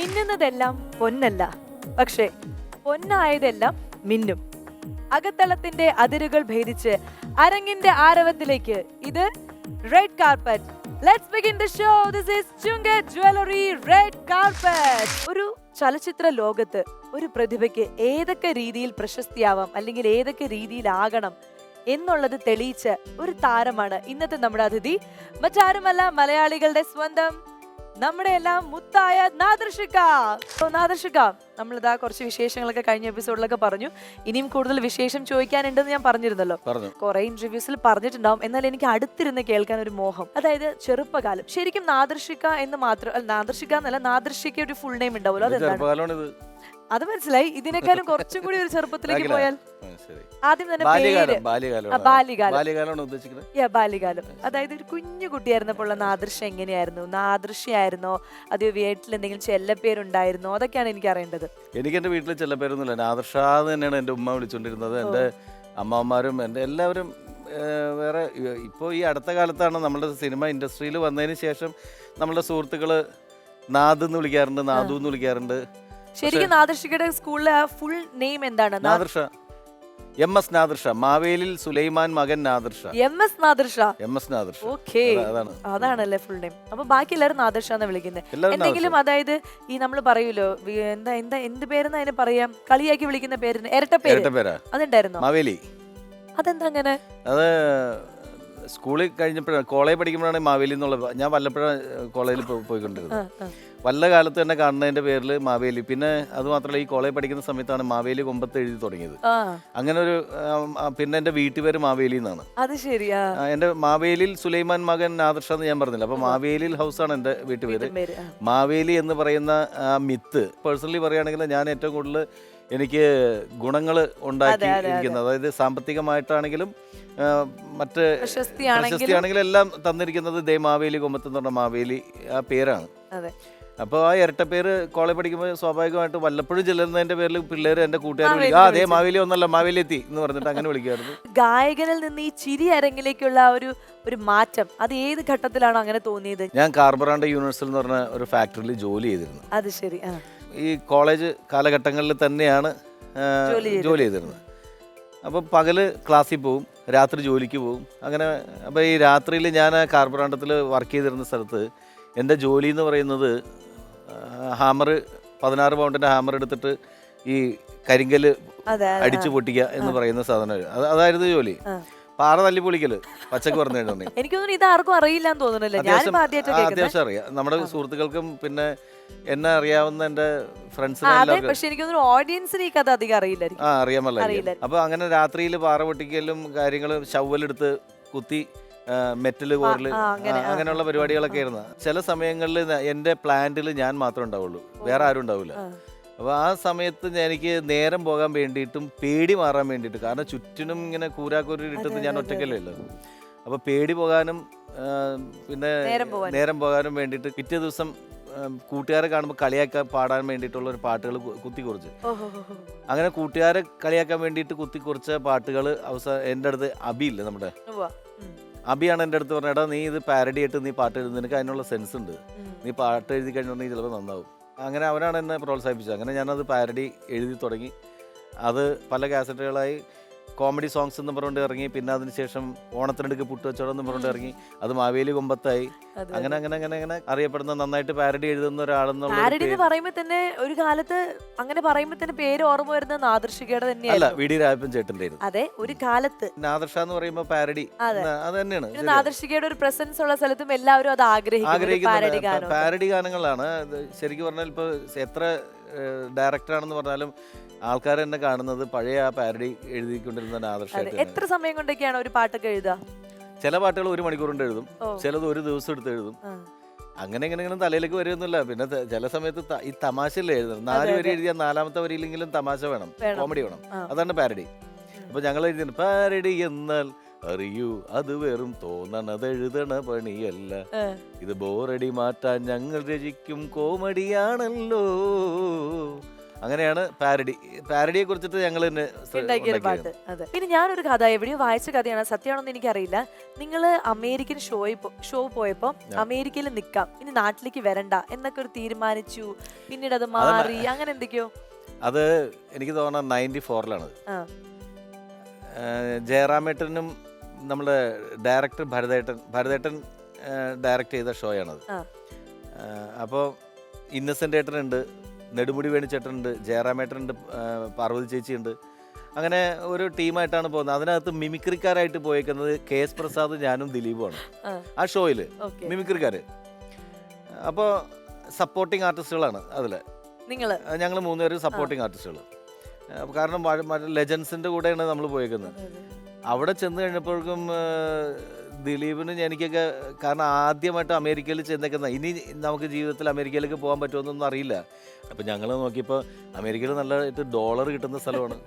മിന്നുന്നതെല്ലാം പൊന്നല്ല. പക്ഷേ പൊന്നായതെല്ലാം മിന്നും. അകത്തളത്തിന്റെ അതിരുകൾ ഭേദിച്ച് അരങ്ങിന്റെ ആരവത്തിലേക്ക് ഇത് red carpet let's begin the show this is Chunga jewellery red carpet ഒരു ചലച്ചിത്ര ലോകത്ത് ഒരു പ്രതിഭയ്ക്ക് ഏതൊക്കെ രീതിയിൽ പ്രശസ്തിയാവാം അല്ലെങ്കിൽ ഏതൊക്കെ രീതിയിലാകണം എന്നുള്ളത് തെളിയിച്ച ഒരു താരമാണ് ഇന്നത്തെ നമ്മുടെ അതിഥി. മറ്റാരുമല്ല മലയാളികളുടെ സ്വന്തം നമ്മുടെ എല്ലാം മുത്തായ നാദർഷിക നാദർഷിക നമ്മളിതാ കുറച്ച് വിശേഷങ്ങളൊക്കെ കഴിഞ്ഞ എപ്പിസോഡിലൊക്കെ പറഞ്ഞു. ഇനിയും കൂടുതൽ വിശേഷം ചോദിക്കാനുണ്ടെന്ന് ഞാൻ പറഞ്ഞിരുന്നല്ലോ. പറഞ്ഞു. കുറെ ഇന്റർവ്യൂസിൽ പറഞ്ഞിട്ടുണ്ടാവും. എന്നാൽ എനിക്ക് അടുത്തിരുന്ന് കേൾക്കാൻ ഒരു മോഹം. അതായത് ചെറുപ്പകാലം. ശരിക്കും നാദർഷിക എന്ന് മാത്രം നാദർഷിക എന്നല്ല നാദർഷിക ഒരു ഫുൾ നെയിം ഉണ്ടാവുമല്ലോ. അതെന്താണ്? അത് മനസ്സിലായി. ഇതിനേക്കാളും കുറച്ചും കൂടി ഒരു ചെറുപ്പത്തിലേക്ക് പോയാൽ. ആദ്യം തന്നെ ബാല്യകാലം ബാല്യകാലം അതായത് ഒരു കുഞ്ഞു കുട്ടിയായിരുന്നപ്പോൾ നാദൃശ്യം എങ്ങനെയായിരുന്നു? നാദൃശ്യായിരുന്നോ? അത് വീട്ടിൽ എന്തെങ്കിലും ചെല്ലപ്പേരുണ്ടായിരുന്നോ? അതൊക്കെയാണ് എനിക്ക് അറിയേണ്ടത്. എനിക്ക് എന്റെ വീട്ടിൽ ചെല്ലപ്പേരൊന്നുമില്ല. പേരൊന്നുമില്ല നാദർഷാന്ന് തന്നെയാണ് എന്റെ ഉമ്മ വിളിച്ചോണ്ടിരുന്നത്. എന്റെ അമ്മമാരും എന്റെ എല്ലാവരും വേറെ ഇപ്പോൾ ഈ അടുത്ത കാലത്താണ് നമ്മുടെ സിനിമ ഇൻഡസ്ട്രിയിൽ വന്നതിന് ശേഷം നമ്മളുടെ സുഹൃത്തുക്കൾ നാദ് എന്ന് വിളിക്കാറുണ്ട് നാദു എന്ന് വിളിക്കാറുണ്ട്. ശരിക്കും നാദർഷികയുടെ സ്കൂളിലെ ഫുൾ നെയിം എന്താണ്? Nadirshah. M S Nadirsha. മാവേലിൽ Sulaiman മകൻ Nadirsha. M S Nadirsha. M S Nadirsha. Okay. അതാണ്. അതാണല്ലേ ഫുൾ നെയിം അപ്പൊ ബാക്കി എല്ലാവരും നാദർഷ എന്ന് വിളിക്കുന്നത് എന്തെങ്കിലും അതായത് ഈ നമ്മൾ പറയൂലോ എന്താ എന്താ എന്ത് പേരെന്ന് അതിനെ പറയാം? കളിയാക്കി വിളിക്കുന്ന പേരിന് ഇരട്ട പേര്. ഇരട്ട പേരാ? അതുണ്ടായിരുന്നോ? മാവേലി. അതെന്താ അങ്ങനെ? അത് സ്കൂളിൽ കഴിഞ്ഞപ്പോഴാണ് കോളേജ് പഠിക്കുമ്പോഴാണ് മാവേലി എന്നുള്ളത് ഞാൻ വല്ലപ്പോഴും കോളേജിൽ പോയിക്കൊണ്ടിരുന്നത്. വല്ല കാലത്ത് തന്നെ കാണുന്നതിന്റെ പേരിൽ മാവേലി. പിന്നെ അത് മാത്രമല്ല ഈ കോളേജ് പഠിക്കുന്ന സമയത്താണ് മാവേലി കൊമ്പത്ത് എഴുതി തുടങ്ങിയത്. അങ്ങനെ ഒരു പിന്നെ എന്റെ വീട്ടുപേര് മാവേലി എന്നാണ്. അത് ശരിയാ എന്റെ മാവേലിൽ സുലൈമാൻ മകൻ ആദർശ എന്ന് ഞാൻ പറഞ്ഞില്ല? അപ്പൊ മാവേലിൽ ഹൗസാണ് എന്റെ വീട്ടുപേര്. മാവേലി എന്ന് പറയുന്ന മിത്ത്. പേഴ്സണലി പറയുകയാണെങ്കിൽ ഞാൻ ഏറ്റവും കൂടുതൽ എനിക്ക് ഗുണങ്ങൾ ഉണ്ടാക്കി ഇരിക്കുന്നത്. അതായത് സാമ്പത്തികമായിട്ടാണെങ്കിലും മറ്റ് പ്രശസ്തിയാണെങ്കിലും എല്ലാം തന്നിരിക്കുന്നത് ദേ മാവേലി കൊമ്പത്ത് എന്ന് പറഞ്ഞ മാവേലി ആ പേരാണ്. അതെ. അപ്പോൾ ആ ഇരട്ടപ്പേര് പേര് കോളേജ് പഠിക്കുമ്പോൾ സ്വാഭാവികമായിട്ട് വല്ലപ്പോഴും ചെല്ലുന്നതിന്റെ പേരിൽ പിള്ളേർ എന്റെ കൂട്ടുകാർ വിളിക്കും. ആ അതേ മാവേലി ഒന്നല്ല മാവേലി എത്തി എന്ന് പറഞ്ഞിട്ട് അങ്ങനെ വിളിക്കുമായിരുന്നു ഗായകനിൽ നിന്ന് ഈ ചിരി അരങ്ങിലേക്കുള്ള ഒരു ഒരു മാറ്റം അത് ഏത് ഘട്ടത്തിലാണ് അങ്ങനെ തോന്നിയത്? ഞാൻ കാർബറാണ്ട യൂണിവേഴ്സിൽ എന്ന് പറഞ്ഞ ഒരു ഫാക്ടറിയിൽ ജോലി ചെയ്തിരുന്നു. അത് ശരി ആ. ഈ കോളേജ് കാലഘട്ടങ്ങളിൽ തന്നെയാണ് ആ, ജോലി ചെയ്തത്. ജോലി ചെയ്തിരുന്നത്. അപ്പോൾ പകൽ ക്ലാസ്സിൽ പോവും രാത്രി ജോലിക്ക് പോവും. അങ്ങനെ അപ്പോൾ ഈ രാത്രിയിൽ ഞാൻ കാർബറാണ്ടത്തിൽ വർക്ക് ചെയ്തിരുന്ന സ്ഥലത്ത് എന്റെ ജോലി എന്ന് പറയുന്നത് ഹാമർ പതിനാറ് പൗണ്ടിന്റെ ഹാമർ എടുത്തിട്ട് ഈ അതെ, അടിച്ചു പൊട്ടിക്കുക എന്ന് പറയുന്ന സാധനം അത് അതായിരുന്നു ജോലി. പാറ തല്ലി പൊളിക്കൽ. പച്ചക്ക് പറഞ്ഞു എനിക്ക് തോന്നുന്നു ഇത് ആർക്കും അറിയില്ല എന്ന് തോന്നുന്നില്ല? ഞാനിപ്പോ ആദ്യമായിട്ട് അത്യാവശ്യം അറിയാം. നമ്മുടെ സുഹൃത്തുക്കൾക്കും പിന്നെ എന്നെ അറിയാവുന്ന എന്റെ ഫ്രണ്ട്സിനെ പക്ഷെ എനിക്ക് തോന്നുന്നു ഓഡിയൻസിന് ഈ കഥ അധികം അറിയില്ലായിരിക്കും ആ അറിയാമല്ലോ. അപ്പൊ അങ്ങനെ രാത്രിയിൽ പാറ പൊട്ടിക്കലും കാര്യങ്ങളും ഷവലെടുത്ത് കുത്തി മെറ്റൽ കോറിൽ അങ്ങനെ, അങ്ങനെയുള്ള പരിപാടികളൊക്കെ ആയിരുന്നു. ചില സമയങ്ങളിൽ എന്റെ പ്ലാന്റിൽ ഞാൻ മാത്രമേ ഉണ്ടാവുള്ളൂ. വേറെ ആരും ഉണ്ടാവില്ല. അപ്പോൾ ആ സമയത്ത് എനിക്ക് നേരം പോകാൻ വേണ്ടിയിട്ടും പേടി മാറാൻ വേണ്ടിയിട്ട് കാരണം ചുറ്റിനും ഇങ്ങനെ കൂരാക്കൂരി ഇട്ടത് ഞാൻ ഒറ്റയ്ക്കല്ലേ ഉള്ളത്. അപ്പോൾ പേടി പോകാനും പിന്നെ നേരം പോകാനും. വേണ്ടിയിട്ട് പിറ്റേ ദിവസം കൂട്ടുകാരെ കാണുമ്പോൾ കളിയാക്കാൻ പാടാൻ വേണ്ടിയിട്ടുള്ള ഒരു പാട്ടുകൾ കുത്തി കുറിച്ച്. ഓഹോ ഹോ, ഹോ. അങ്ങനെ കൂട്ടുകാരെ കളിയാക്കാൻ വേണ്ടിയിട്ട് കുത്തിക്കുറിച്ച പാട്ടുകൾ അവസാനം എന്റെ അടുത്ത് അബി ഇല്ലേ നമ്മുടെ? അബിയാണ് എന്റെ അടുത്ത് പറഞ്ഞത് എടാ നീ ഇത് പാരഡി ആയിട്ട് നീ പാട്ട് എഴുതുന്ന നിനക്ക് അതിനുള്ള സെൻസ് ഉണ്ട്. നീ പാട്ട് എഴുതി കഴിഞ്ഞിട്ടുണ്ടെങ്കിൽ ചിലപ്പോൾ നന്നാവും. അങ്ങനെ അവനാണ് എന്നെ പ്രോത്സാഹിപ്പിച്ചത്. അങ്ങനെ ഞാനത് പാരഡി എഴുതി തുടങ്ങി. അത് പല കാസറ്റുകളായി കോമഡി സോങ്സ് എന്ന് പറഞ്ഞുകൊണ്ട് ഇറങ്ങി. പിന്നെ അതിനുശേഷം ഓണത്തിനടുക്ക് പുട്ടുവച്ചോടം എന്ന് പറഞ്ഞുകൊണ്ട് ഇറങ്ങി. അത് മാവേലി കൊമ്പത്തായി. അങ്ങനെ അങ്ങനെ അങ്ങനെ അങ്ങനെ അറിയപ്പെടുന്ന നന്നായിട്ട് പാരഡി എഴുതുന്ന ഒരാളെന്നുള്ള ഒരു പാരഡി എന്ന് പറയുമ്പോൾ തന്നെ ഒരു കാലത്ത് അങ്ങനെ പറയുമ്പോൾ തന്നെ പേര് ഓർമ്മ വരുന്നത് നാദർഷികയുടെ തന്നെയായിരുന്നു. വി ഡി രാജപ്പൻ ചേട്ടന്റെ അതെ ഒരു കാലത്ത്. നാദർഷ എന്ന് പറയുമ്പോൾ പാരഡി. അതെ. തന്നെയാണ്. നാദർഷികയുടെ ഒരു പ്രസൻസ് ഉള്ള സ്ഥലത്തും എല്ലാവരും അത് ആഗ്രഹിക്കുന്നു പാരഡി ഗാനങ്ങളാണ്. ശരിക്കും പറഞ്ഞാൽ ഇപ്പൊ എത്ര ഡയറക്ടറാണെന്ന് പറഞ്ഞാലും ആൾക്കാർ എന്നെ കാണുന്നത് പഴയ ആ പാരഡി എഴുതിക്കൊണ്ടിരുന്ന ആദർശമായിട്ട് എത്ര സമയം കൊണ്ടൊക്കെയാണ് ഒരു പാട്ടൊക്കെ എഴുതുക? ചില പാട്ടുകൾ ഒരു മണിക്കൂർ കൊണ്ട് എഴുതും ചിലത് ഒരു ദിവസം എടുത്ത് എഴുതും. അങ്ങനെ ഇങ്ങനെ ഇങ്ങനെ തലയിലേക്ക് വരുമൊന്നുമില്ല പിന്നെ ചില സമയത്ത് ഈ തമാശയല്ലേ എഴുതുന്നത്? നാല് വരി എഴുതിയാൽ നാലാമത്തെ വരിയിലെങ്കിലും തമാശ വേണം. കോമഡി വേണം. അതാണ് പാരഡി. അപ്പൊ ഞങ്ങൾ എഴുതിയിട്ടുണ്ട് പാരഡി എന്നാൽ അറിയൂ അത് വെറും തോന്നണത് എഴുതണ പണിയല്ല ഇത് ബോറടി മാറ്റാൻ ഞങ്ങൾ രചിക്കും കോമഡിയാണല്ലോ. അങ്ങനെയാണ് പാരഡി. പാരഡിയെ കുറിച്ചിട്ട് ഞങ്ങൾ. പാട്ട്. അതെ. പിന്നെ ഞാനൊരു കഥ എവിടെയോ വായിച്ച കഥയാണ്. സത്യമാണെന്ന് എനിക്കറിയില്ല. നിങ്ങൾ അമേരിക്കൻ ഷോയിൽ ഷോ പോയപ്പോ അമേരിക്കയിൽ നിൽക്കാം ഇനി നാട്ടിലേക്ക് വരണ്ട. എന്നൊക്കെ ഒരു തീരുമാനിച്ചു. പിന്നീട് അത് മാറി. അങ്ങനെ എന്തൊക്കെയോ? അത് എനിക്ക് തോന്നുന്നത് നയന്റി ഫോറിലാണ് ജയറാമേട്ടനും നമ്മുടെ ഡയറക്ടർ ഭരതേട്ടൻ ഭരതേട്ടൻ ഡയറക്റ്റ് ചെയ്ത ഷോയാണത്. അപ്പോൾ ഇന്നസെന്റ് ഏട്ടനുണ്ട് നെടുമുടി വേണിച്ചേട്ടനുണ്ട് ജയറാമേട്ടനുണ്ട് പാർവതി ചേച്ചിയുണ്ട്. അങ്ങനെ ഒരു ടീമായിട്ടാണ് പോകുന്നത്. അതിനകത്ത് മിമിക്രിക്കാരായിട്ട് പോയേക്കുന്നത് കെ എസ് പ്രസാദ് ഞാനും ദിലീപുമാണ്. ആ. ഷോയിൽ മിമിക്രിക്കാർ അപ്പോൾ സപ്പോർട്ടിങ് ആർട്ടിസ്റ്റുകളാണ് അതിൽ നിങ്ങൾ ഞങ്ങൾ മൂന്നുപേരും സപ്പോർട്ടിങ് ആർട്ടിസ്റ്റുകൾ കാരണം ലെജൻസിന്റെ കൂടെയാണ് നമ്മൾ പോയേക്കുന്നത്. അവിടെ ചെന്ന് കഴിഞ്ഞപ്പോഴേക്കും ദിലീപിന് എനിക്കൊക്കെ കാരണം ആദ്യമായിട്ട് അമേരിക്കയിൽ ചെന്നേക്കുന്ന ഇനി നമുക്ക് ജീവിതത്തിൽ അമേരിക്കയിലേക്ക് പോകാൻ പറ്റുമെന്നൊന്നും അറിയില്ല. അപ്പം ഞങ്ങൾ നോക്കിയപ്പോൾ അമേരിക്കയിൽ നല്ലതായിട്ട് ഡോളർ കിട്ടുന്ന സ്ഥലമാണ്.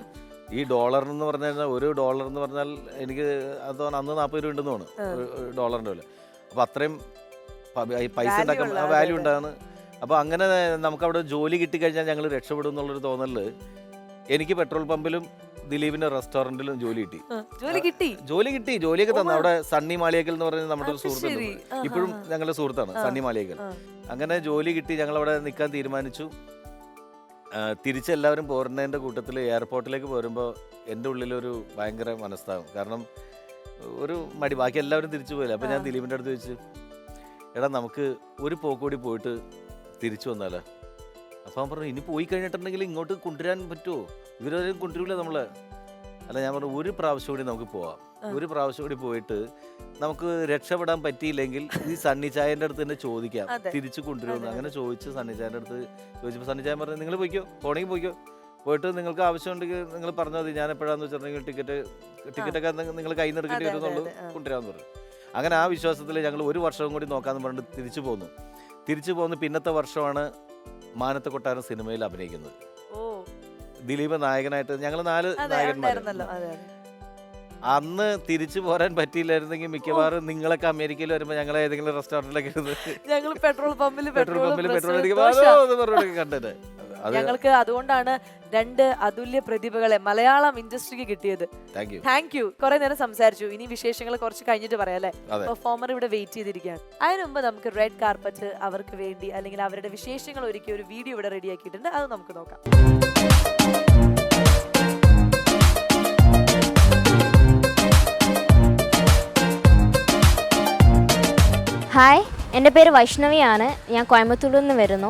ഈ ഡോളർ എന്ന് പറഞ്ഞു കഴിഞ്ഞാൽ ഒരു ഡോളർ എന്ന് പറഞ്ഞാൽ എനിക്ക് അത് അന്ന് നാൽപ്പത് രൂപ ഉണ്ടെന്ന് തോന്നുന്നു. ഒരു- ഡോളറിന്റെ വില. അപ്പോൾ അത്രയും പൈസ ഉണ്ടാക്കാൻ ആ വാല്യൂ. ഉണ്ടാണ് അപ്പോൾ അങ്ങനെ നമുക്ക് അവിടെ ജോലി കിട്ടിക്കഴിഞ്ഞാൽ ഞങ്ങൾ രക്ഷപ്പെടും എന്നുള്ളൊരു തോന്നലിൽ എനിക്ക് പെട്രോൾ പമ്പിലും ദിലീപിന്റെ റെസ്റ്റോറന്റിൽ ജോലി കിട്ടി. ജോലി കിട്ടി? ജോലി കിട്ടി. ജോലിയൊക്കെ തന്നു. അവിടെ സണ്ണി മാളിയക്കൽ എന്ന് പറയുന്ന നമ്മുടെ ഒരു സുഹൃത്തുണ്ട്. ഇപ്പോഴും. ഞങ്ങളുടെ സുഹൃത്താണ് സണ്ണി മാളിയക്കൽ. അങ്ങനെ ജോലി കിട്ടി. ഞങ്ങൾ അവിടെ നിൽക്കാൻ തീരുമാനിച്ചു. തിരിച്ചെല്ലാവരും പോരുന്നതിന്റെ കൂട്ടത്തിൽ എയർപോർട്ടിലേക്ക് പോരുമ്പോൾ എന്റെ ഉള്ളിലൊരു ഭയങ്കര മനസ്താവും കാരണം ഒരു മടി. ബാക്കി എല്ലാവരും തിരിച്ചു പോയില്ല? അപ്പം ഞാൻ. ദിലീപിന്റെ അടുത്ത് ചോദിച്ചു എടാ നമുക്ക് ഒരു പോക്കൂടി പോയിട്ട് തിരിച്ചു വന്നാലോ? അപ്പം അവൻ പറഞ്ഞു ഇനി പോയി കഴിഞ്ഞിട്ടുണ്ടെങ്കിൽ ഇങ്ങോട്ട് കൊണ്ടുവരാൻ പറ്റുമോ? ഇവരും കൊണ്ടുവരില്ല നമ്മൾ അല്ല ഞാൻ പറഞ്ഞു ഒരു പ്രാവശ്യം കൂടി നമുക്ക് പോവാം. ഒരു പ്രാവശ്യം കൂടി പോയിട്ട് നമുക്ക് രക്ഷപ്പെടാൻ പറ്റിയില്ലെങ്കിൽ ഈ സണ്ണി ചായന്റെ അടുത്ത് തന്നെ ചോദിക്കാം. തിരിച്ചു കൊണ്ടുവരുമെന്ന് അങ്ങനെ ചോദിച്ച് സണ്ണി ചായന്റെ അടുത്ത് ചോദിച്ചപ്പോൾ സണ്ണി ചായൻ പറഞ്ഞു നിങ്ങൾ പോയിക്കോ പോണെങ്കിൽ പോയിക്കോ. പോയിട്ട് നിങ്ങൾക്ക് ആവശ്യമുണ്ടെങ്കിൽ നിങ്ങൾ പറഞ്ഞാൽ മതി. ഞാൻ എപ്പോഴാന്ന് വെച്ചിട്ടുണ്ടെങ്കിൽ ടിക്കറ്റ് ടിക്കറ്റൊക്കെ നിങ്ങൾ കയ്യിൽ നിന്ന് എടുക്കേണ്ടി വരുന്നുള്ളൂ. കൊണ്ടുവരാമെന്ന് പറഞ്ഞു. അങ്ങനെ ആ വിശ്വാസത്തിൽ ഞങ്ങൾ ഒരു വർഷവും കൂടി നോക്കാമെന്ന് പറഞ്ഞിട്ട് തിരിച്ചു പോന്നു. തിരിച്ചു പോന്ന് പിന്നത്തെ വർഷമാണ് മാനത്തെ കൊട്ടാരം സിനിമയിൽ അഭിനയിക്കുന്നത്. ദിലീപ് നായകനായിട്ട് ഞങ്ങൾ നാല് അതെ. അന്ന് തിരിച്ചു പോരാൻ പറ്റിയില്ലായിരുന്നെങ്കിൽ മിക്കവാറും നിങ്ങളൊക്കെ അമേരിക്കയിൽ വരുമ്പോൾ ഞങ്ങൾ ഏതെങ്കിലും റെസ്റ്റോറന്റിലൊക്കെ ഇരുന്ന് ഞങ്ങൾ പെട്രോൾ പമ്പിൽ പെട്രോൾ പമ്പിൽ പെട്രോൾ കണ്ടത് ഞങ്ങൾക്ക് അതുകൊണ്ടാണ് രണ്ട് അതുല്യ പ്രതിഭകളെ മലയാളം ഇൻഡസ്ട്രിക്ക് കിട്ടിയത്. താങ്ക് യു കുറെ നേരം സംസാരിച്ചു. ഇനി വിശേഷങ്ങൾ കുറച്ച് കഴിഞ്ഞിട്ട് പറയാം അല്ലെ? പെർഫോമർ ഇവിടെ വെയിറ്റ് ചെയ്തിരിക്കുകയാണ്. അതിന് മുമ്പ് നമുക്ക് റെഡ് കാർപ്പറ്റ് അവർക്ക് വേണ്ടി അല്ലെങ്കിൽ അവരുടെ വിശേഷങ്ങൾ ഒരുക്കിയ ഒരു വീഡിയോ ഇവിടെ റെഡിയാക്കിയിട്ടുണ്ട് അത് നമുക്ക് നോക്കാം. ഹായ് എന്റെ പേര് വൈഷ്ണവിയാണ്. ഞാൻ കോയമ്പത്തൂരിൽ നിന്ന് വരുന്നു.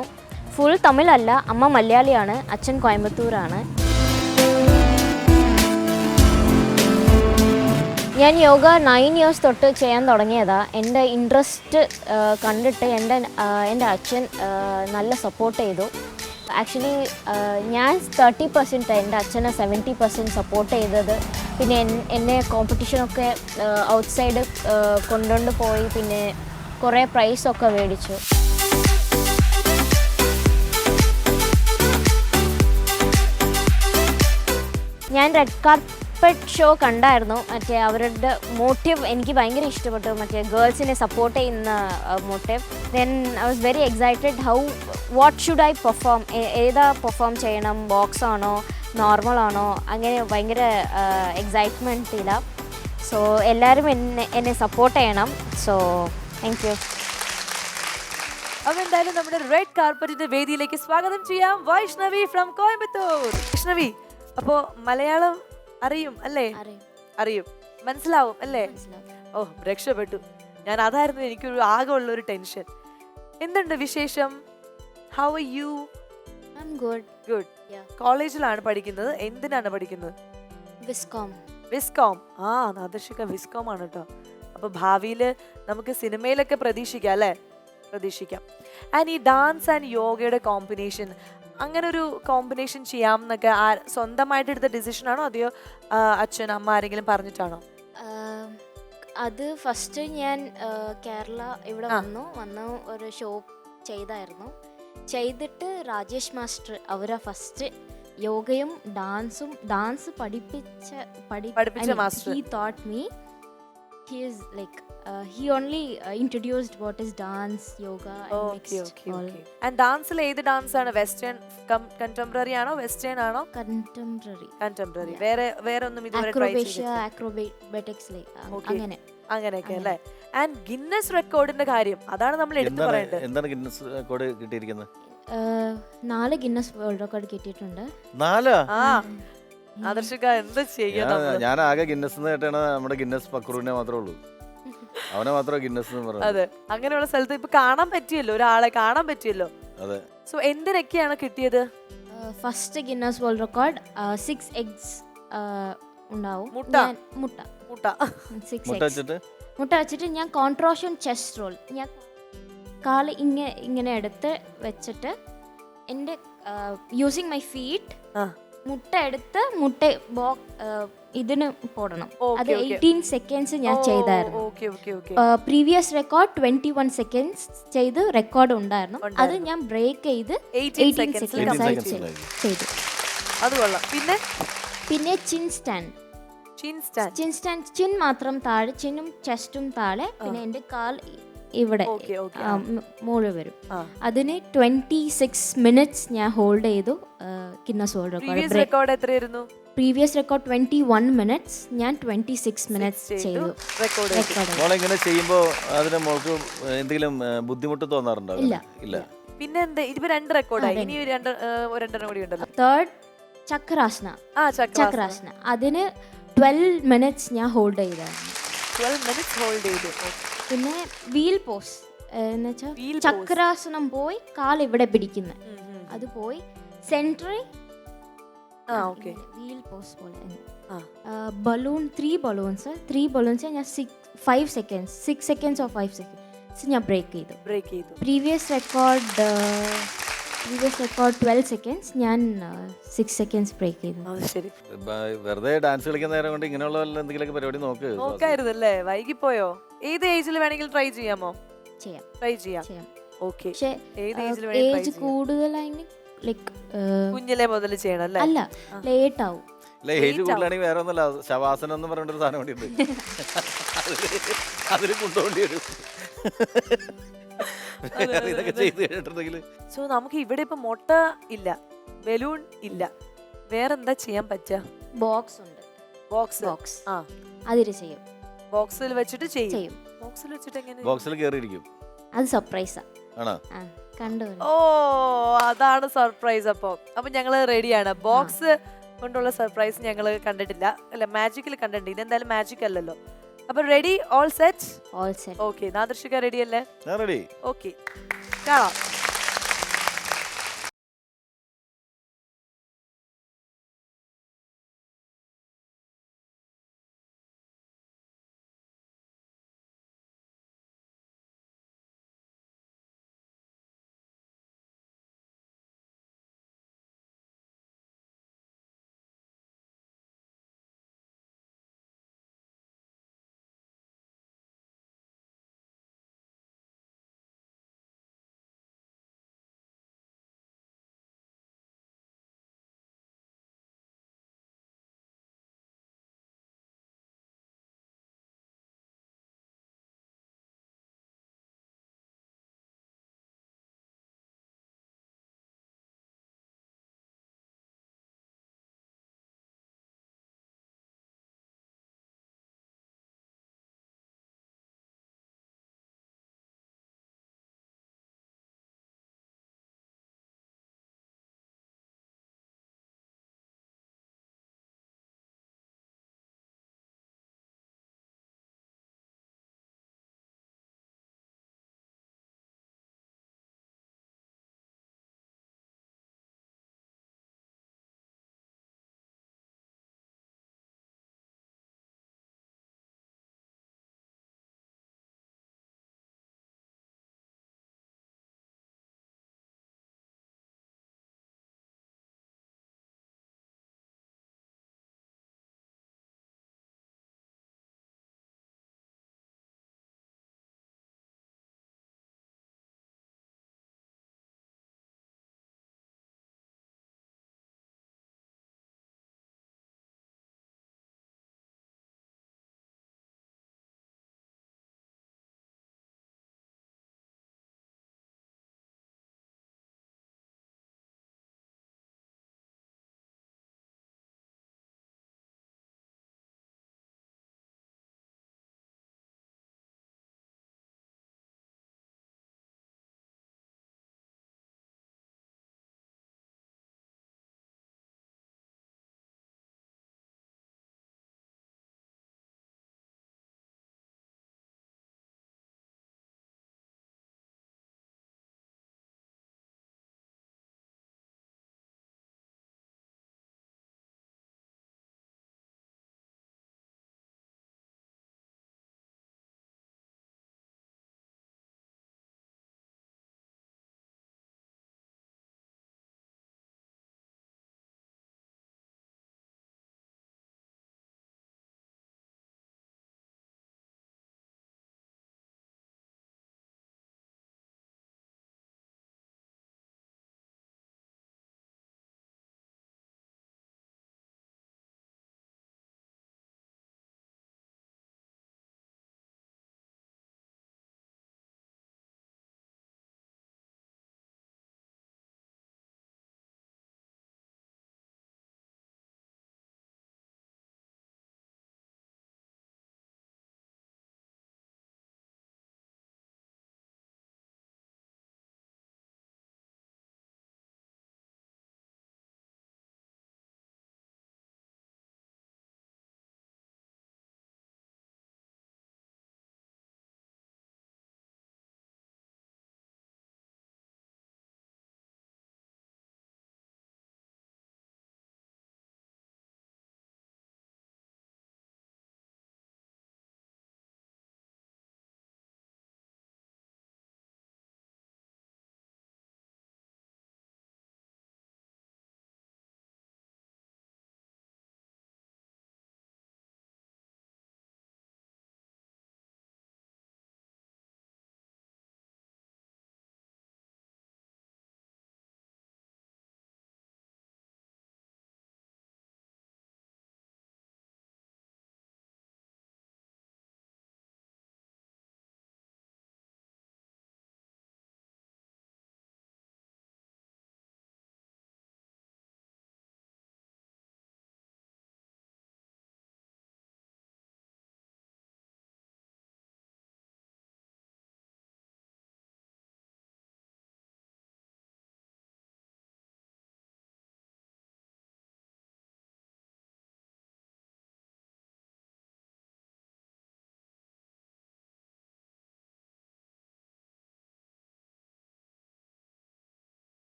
ഫുൾ തമിഴല്ല അമ്മ മലയാളിയാണ് അച്ഛൻ കോയമ്പത്തൂരാണ്. ഞാൻ യോഗ നയൻ ഇയേഴ്സ് തൊട്ട് ചെയ്യാൻ തുടങ്ങിയതാണ് എന്റെ ഇൻട്രസ്റ്റ് കണ്ടിട്ട് എന്റെ എന്റെ അച്ഛൻ നല്ല സപ്പോർട്ട് ചെയ്തു. ആക്ച്വലി ഞാൻ തേർട്ടി പെർസെന്റ് എന്റെ അച്ഛനെ സെവന്റി പെർസെന്റ് സപ്പോർട്ട് ചെയ്തത്. പിന്നെ എന്നെ കോമ്പറ്റീഷനൊക്കെ ഔട്ട്സൈഡ് കൊണ്ടുകൊണ്ട് പോയി. പിന്നെ കുറേ പ്രൈസൊക്കെ മേടിച്ചു. ഞാൻ റെഡ് കാർപ്പറ്റ് ഷോ കണ്ടായിരുന്നു. മറ്റേ അവരുടെ മോട്ടീവ് എനിക്ക് ഭയങ്കര ഇഷ്ടപ്പെട്ടു. മറ്റേ ഗേൾസിനെ സപ്പോർട്ട് ചെയ്യുന്ന motive then I was very excited how what should I perform ഏതാ പെർഫോം ചെയ്യണം? ബോക്സ് ആണോ? നോർമൽ ആണോ? അങ്ങനെ ഭയങ്കര എക്സൈറ്റ്മെന്റില്ല സോ എല്ലാവരും എന്നെ എന്നെ സപ്പോർട്ട് ചെയ്യണം. സോ താങ്ക് യു അപ്പൊ എന്തായാലും നമ്മുടെ റെഡ് കാർപ്പറ്റിന്റെ വേദിയിലേക്ക് സ്വാഗതം ചെയ്യാം. വൈഷ്ണവി ഫ്രം കോയമ്പത്തൂർ വൈഷ്ണവി അപ്പോ മലയാളം അറിയും അല്ലേ? അറിയും. മനസ്സിലാവും അല്ലേ? ഓ രക്ഷപ്പെട്ടു. ഞാൻ അതായിരുന്നു എനിക്കൊരു ആകെ ഉള്ള ഒരു ടെൻഷൻ. എന്തുണ്ട് വിശേഷം? How are you good good. കോളേജിലാണ് പഠിക്കുന്നത്. എന്തിനാണ് പഠിക്കുന്നത്? വിസ്കോം വിസ്കോം ആ നാദർശിക വിസ്കോം ആണ് കേട്ടോ അപ്പൊ ഭാവിയിൽ നമുക്ക് സിനിമയിലൊക്കെ പ്രതീക്ഷിക്കാം അല്ലേ? പ്രതീക്ഷിക്കാം. ആൻഡ് ഈ ഡാൻസ് ആൻഡ് യോഗയുടെ കോമ്പിനേഷൻ അങ്ങനെ ഒരു കോമ്പിനേഷൻ ചെയ്യാം എന്നൊക്കെ ആ- സ്വന്തമായിട്ട് എടുത്ത ഡിസിഷൻ ആണോ? അതെയോ അച്ഛൻ അമ്മ ആരെങ്കിലും പറഞ്ഞിട്ടാണോ? അത് ഫസ്റ്റ് ഞാൻ കേരള ഇവിടെ വന്നു. വന്ന് ഒരു ഷോ ചെയ്തായിരുന്നു. ചെയ്തിട്ട് രാജേഷ് മാസ്റ്റർ അവരാ ഫസ്റ്റ് യോഗയും ഡാൻസും ഡാൻസ് പഠിപ്പിച്ച പഠിപ്പിച്ച master he taught me he is like uh, he only uh, introduced what is dance, yoga, and mixed all. And ഡാൻസിൽ ഏത് ഡാൻസ് ആണ് വെസ്റ്റേൺ കണ്ടംപററി ആണോ? വെസ്റ്റേൺ ആണോ? Contemporary. കണ്ടംപററി വേറെ വേറെ ഒന്നും ഇതുവരെ ട്രൈ Acrobatia, ചെയ്തിട്ടില്ല. acrobatics like ang- Okay. അങ്ങനെ. അങ്ങനെയൊക്കെ അല്ലേ? ആൻഡ് ഗിന്നസ് റെക്കോർഡിന്റെ കാര്യം അതാണ് നമ്മൾ എടുത്തു എന്താണ് പറയേണ്ടത്. എന്താണ് ഗിന്നസ് കോഡ് കിട്ടിയിരിക്കുന്നത്? Uh, നാല് ഗിന്നസ് വേൾഡ് റെക്കോർഡ് കിട്ടിയിട്ടുണ്ട്. നാലാ? ആ. ആദർശിക എന്ത് ചെയ്യാ ഞാൻ ആകെ ഗിന്നസ് എന്ന് കേട്ടാണ് നമ്മുടെ ഗിന്നസ് പക്രൂവിനെ മാത്രമേ ഉള്ളൂ. അവനെ മാത്രമേ ഗിന്നസ് എന്ന് പറയുന്നത് അതെ. അങ്ങനെയുള്ള സ്ഥലത്ത് ഇപ്പൊ കാണാൻ പറ്റിയല്ലോ ഒരാളെ കാണാൻ പറ്റിയല്ലോ. അതെ. സോ എന്തിനൊക്കെയാണ് കിട്ടിയത്? First Guinness world record six eggs ഉണ്ടാവും. മുട്ട? മുട്ട. മുട്ട. സിക്സ് വെച്ചിട്ട്? മുട്ട വെച്ചിട്ട് ഞാൻ കോൺട്രോഷൻ ചെസ്റ്റ് റോൾ ഞാൻ കാൽ ഇങ്ങനെ ഇങ്ങനെ എടുത്ത് വെച്ചിട്ട് എന്റെ യൂസിങ് മൈ ഫീറ്റ്. മുട്ട എടുത്ത് മുട്ട ബോ ഇതിന് പോടണം. അത് എയ്റ്റീൻ സെക്കൻഡ്സ് ഞാൻ ചെയ്തായിരുന്നു. Previous record twenty one seconds ചെയ്ത് റെക്കോർഡ് ഉണ്ടായിരുന്നു. അത് ഞാൻ ബ്രേക്ക് ചെയ്ത് 18 എയ്റ്റീൻ സെക്കൻഡ്സ് ആയി ചെയ്തു. പിന്നെ? പിന്നെ chin stand chin stand chin മാത്രം താഴെ ചിന്നും ചെസ്റ്റും താഴെ പിന്നെ എന്റെ കാൽ ഇവിടെ മുകളിൽ വരും. അതിന് ട്വന്റി സിക്സ് മിനിറ്റ്സ് ഞാൻ ഹോൾഡ് ചെയ്തു കിന്നസ് വേൾഡ് റെക്കോർഡ് റെക്കോർഡ് എത്രയായിരുന്നു? Previous record twenty one minutes ഞാൻ ട്വന്റി സിക്സ് മിനിറ്റ്സ് ചെയ്തു റെക്കോർഡ് ചെയ്യുമ്പോൾ അതിന് മോൾക്ക് എന്തെങ്കിലും ബുദ്ധിമുട്ട് തോന്നാറുണ്ടോ? ഇല്ല. ഇല്ല. പിന്നെ എന്താ ഇതിപ്പോ രണ്ട് റെക്കോർഡായി ഇനി രണ്ട് രണ്ടെണ്ണം കൂടി ഉണ്ടല്ലോ. തേർഡ് ചക്രാസന. ആ ചക്രാസന. ചക്രാസന. അതിന് ട്വൽവ് മിനിറ്റ്സ് ഞാൻ ഹോൾഡ് ചെയ്തായിരുന്നു ട്വൽവ് മിനിറ്റ്സ് ഹോൾഡ് ചെയ്തു. പിന്നെ വീൽ പോസ് എന്ന് വെച്ചാൽ ചക്രാസനം പോയി കാൽ ഇവിടെ പിടിക്കുന്നത്. അത് പോയി സെൻട്രി. വീൽ പോസ് പോലെ balloon three balloons. Three balloons ഞാൻ six five seconds six seconds or five seconds ഞാൻ ബ്രേക്ക് ചെയ്തു. ബ്രേക്ക് ചെയ്തു. Previous record record twelve seconds ഞാൻ സിക്സ് സെക്കൻഡ്സ് ബ്രേക്ക് ചെയ്തു. അത് ശരി. ബ- വെറുതെ ഡാൻസ് കളിക്കുന്ന നേരം കൊണ്ട് ഇങ്ങനെയുള്ള വല്ല എന്തെങ്കിലുമൊക്കെ പരിപാടി നോക്ക്. നോക്കായിരുന്നല്ലേ? വൈകിപ്പോയോ? ഏത് ഏജിൽ വേണമെങ്കിലും ട്രൈ ചെയ്യാമോ? ചെയ്യാം. ട്രൈ ചെയ്യാം. ചെയ്യാം. ഓക്കെ പക്ഷേ ഏത് ഏജിൽ ഏജ്. കൂടുതലായി ലൈക്ക് കുഞ്ഞിലെ മുതൽ ചെയ്യണം അല്ലേ? അല്ല ലേറ്റ് ആവും. അല്ല ഏജ് കൂടുതലാണെങ്കിൽ വേറെ ഒന്നല്ല ശവാസനം എന്ന് പറഞ്ഞൊരു സാധനം കൂടി ഉണ്ട് അതിൽ കൊണ്ടുപോകേണ്ടി വരും. ഇതൊക്കെ ചെയ്ത് കഴിഞ്ഞിട്ടുണ്ടെങ്കിൽ സോ നമുക്ക് ഇവിടെ ഇപ്പൊ മുട്ട ഇല്ല ബലൂൺ ഇല്ല. വേറെന്താ ചെയ്യാൻ പറ്റുക ബോക്സ് ഉണ്ട്. ബോക്സ്. ബോക്സ്. ആ. അതിര് ചെയ്യും. ബോക്സിൽ വെച്ചിട്ട് ചെയ്യും? ചെയ്യും. ബോക്സിൽ വെച്ചിട്ട് എങ്ങനെ? ബോക്സിൽ കയറിയിരിക്കും അത് സർപ്രൈസാ. ആണോ? ആ കണ്ടു ഓ അതാണ് സർപ്രൈസ് അപ്പോ. അപ്പൊ ഞങ്ങൾ റെഡിയാണ്. ബോക്സ് കൊണ്ടുള്ള സർപ്രൈസ് ഞങ്ങൾ കണ്ടിട്ടില്ല. അല്ല മാജിക്കിൽ കണ്ടിട്ടുണ്ട്. ഇതെന്തായാലും മാജിക് അല്ലല്ലോ. അപ്പൊ ready all set all set okay Nadarshika ready അല്ലേ? ഞാൻ റെഡി ഓക്കെ കാണാം.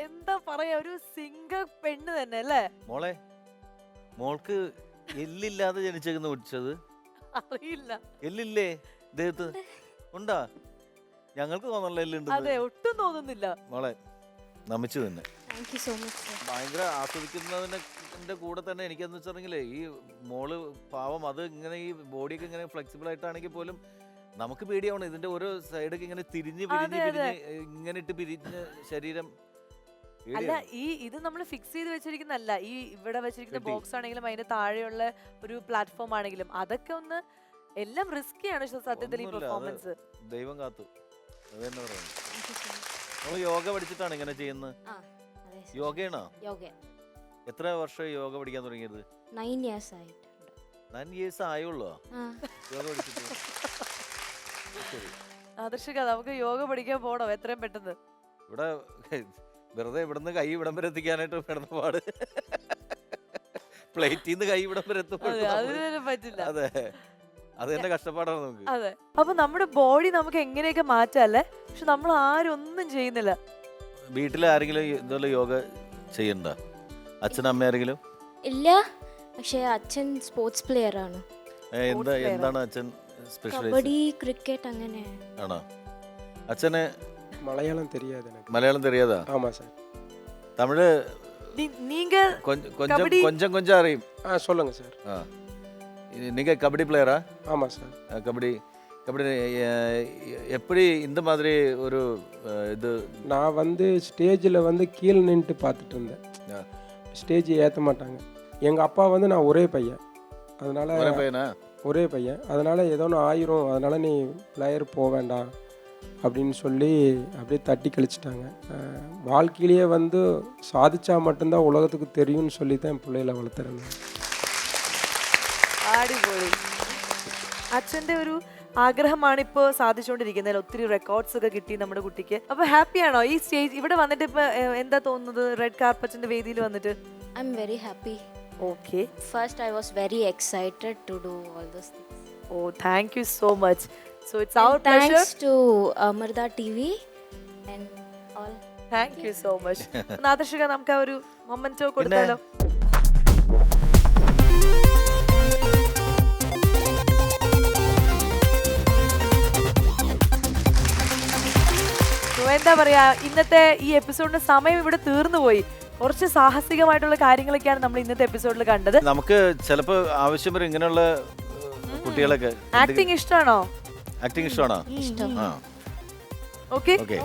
എന്താ പറയാ ഒരു സിംഗർ പെണ്ണ് തന്നെ അല്ലേ? മോളെ മോൾക്ക് എല്ലില്ലാതെ ജനിച്ചേക്കുന്ന പിടിച്ചത് അറിയില്ല. എല്ലില്ലേ ദേഹത്ത് ഉണ്ടാ? ഞങ്ങൾക്ക് തോന്നല്ല എല്ലുണ്ട് അതെ ഒട്ടും തോന്നുന്നില്ല. മോളെ നമിച്ചു തന്നെ ഭയങ്കര ആസ്വദിക്കുന്നതിന്റെ ന്റെ കൂടെ തന്നെ എനിക്കെന്ന് വെച്ചിട്ടുണ്ടെങ്കിൽ ഈ മോൾ പാവം അത് ഇങ്ങനെ ഈ ബോഡിയൊക്കെ ഇങ്ങനെ ഫ്ലെക്സിബിൾ ആയിട്ടാണെങ്കിൽ പോലും നമുക്ക് പേടിയാവണം. ഇതിന്റെ ഓരോ സൈഡൊക്കെ ഇങ്ങനെ തിരിഞ്ഞ് പിരിഞ്ഞ് അതെ, അതെ. പിരിഞ്ഞ് ഇങ്ങനെ ഇട്ട് പിരിഞ്ഞ് ശരീരം അല്ല. ഈ ഇത് നമ്മൾ ഫിക്സ് ചെയ്ത് വെച്ചിരിക്കുന്നല്ല ഈ ഇവിടെ വെച്ചിരിക്കുന്ന. ബോക്സ് ആണെങ്കിലും അതിന്റെ താഴെയുള്ള ഒരു പ്ലാറ്റ്ഫോം ആണെങ്കിലും അതൊക്കെ ഒന്ന് എല്ലാം റിസ്കിയാണ് സത്യത്തിൽ ഈ ഒന്നുമില്ല, അത് പെർഫോമൻസ് ദൈവം കാത്തു. അത് തന്നെ പറയുന്നത്. നമ്മൾ യോഗ പഠിച്ചിട്ടാണ് ഇങ്ങനെ ചെയ്യുന്നത്. ആ അതെ സർ യോഗയാണോ? യോഗ എത്ര വർഷം യോഗ പഠിക്കാൻ തുടങ്ങിയത്? നയൻ ഇയേഴ്സ് ആയിട്ടുണ്ട്. നയൻ ഇയേഴ്സ് ആയുള്ളോ? ആ. യോഗ പഠിച്ചിട്ട്. ആദർശിക നമുക്ക് യോഗ പഠിക്കാൻ പോണോ എത്രയും പെട്ടെന്ന്. ഇവിടെ വെറുതെ ഇവിടുന്ന് കൈ ഇവിടം വരെ എത്തിക്കാനായിട്ട് പെടുന്ന പാട്. പ്ലേറ്റിൽ നിന്ന് കൈ ഇവിടം വരെ പറ്റില്ല. അതെ. അത് തന്നെ കഷ്ടപ്പാടാണ് നമുക്ക്. അതെ. അപ്പൊ നമ്മുടെ ബോഡി നമുക്ക് എങ്ങനെയൊക്കെ മാറ്റാല്ലേ? പക്ഷെ നമ്മൾ ആരും ഒന്നും ചെയ്യുന്നില്ല. വീട്ടിൽ ആരെങ്കിലും ഇതുപോലെ യോഗ ചെയ്യണ്ട അച്ഛനും അമ്മ ആരെങ്കിലും? ഇല്ല. പക്ഷേ അച്ഛൻ സ്പോർട്സ് പ്ലെയർ ആണ് എന്താ എന്താണ് അച്ഛൻ? കബഡി ക്രിക്കറ്റ് അങ്ങനെ ആണോ അച്ഛന് மலையாளம் தெரியாது எனக்கு മലയാളം தெரியாதா ஆமாம் சார் തമിഴ് നി- നീങ്ക കൊഞ്ച- കൊഞ്ചം കബഡി? കൊഞ്ചം കൊഞ്ചം അറിയും ஆ சொல்லுங்கள் சார் ആ நீங்க கபடி பிளேயரா ஆமாம் சார் கபடி கபடி எ- எப்படி இந்த மாதிரி ஒரு அஹ், இது நான் வந்து ஸ்டேஜில் வந்து கீழே நின்றுட்டு பார்த்துட்டு இருந்தேன் ஆ. ஸ்டேஜ் ஏற்ற மாட்டாங்க எங்கள் அப்பா வந்து நான் ஒரே பையன் அதனால் ஒரே பையனா ஒரே பையன் அதனால் ஏதோ ஒன்று ஆயிரும் அதனால் நீ பிளேயர் போக வேண்டாம் அப்படின்னு சொல்லி அப்படியே தட்டி கழிச்சிட்டாங்க அஹ், வாழ்க்கையிலேயே வந்து சாதிச்சா மட்டும்தான் உலகத்துக்கு தெரியும்னு சொல்லி தான் என் பிள்ளைகளை வளர்த்துறேன் അടിപൊളി അച്ഛന്റെ ഒരു ആഗ്രഹമാണ് ഇപ്പോ സാധിച്ചുകൊണ്ടിരിക്കുന്നത് ഒത്തിരി റെക്കോർഡ്സ് ഒക്കെ കിട്ടി നമ്മുടെ കുട്ടിക്ക് അപ്പൊ ഹാപ്പിയാണോ ഈ സ്റ്റേജ് ഇവിടെ വന്നിട്ട് ഇപ്പൊ ഏ, എന്താ തോന്നുന്നത് റെഡ് കാർപ്പറ്റിന്റെ വേദിയിൽ വന്നിട്ട് I'm very happy okay first I was very excited to do all this things oh thank you so much so it's our pleasure thanks to Amrita T V and all thank you so much Nadarshika നമുക്ക് ആ ഒരു memento കൊടുത്താലോ? So, എന്താ പറയാ ഇന്നത്തെ ഈ എപ്പിസോഡിന്റെ സമയം ഇവിടെ തീർന്നു പോയി കുറച്ച് സാഹസികമായിട്ടുള്ള കാര്യങ്ങളൊക്കെയാണ് നമ്മൾ ഇന്നത്തെ എപ്പിസോഡിൽ കണ്ടത്. നമുക്ക് ചിലപ്പോൾ ആവശ്യം വരും ഇങ്ങനെയുള്ള കുട്ടികളൊക്കെ. ആക്ടിങ് ഇഷ്ടമാണോ? ആക്ടിങ് ഇഷ്ടമാണോ? ഇഷ്ടം. ആ. Okay okay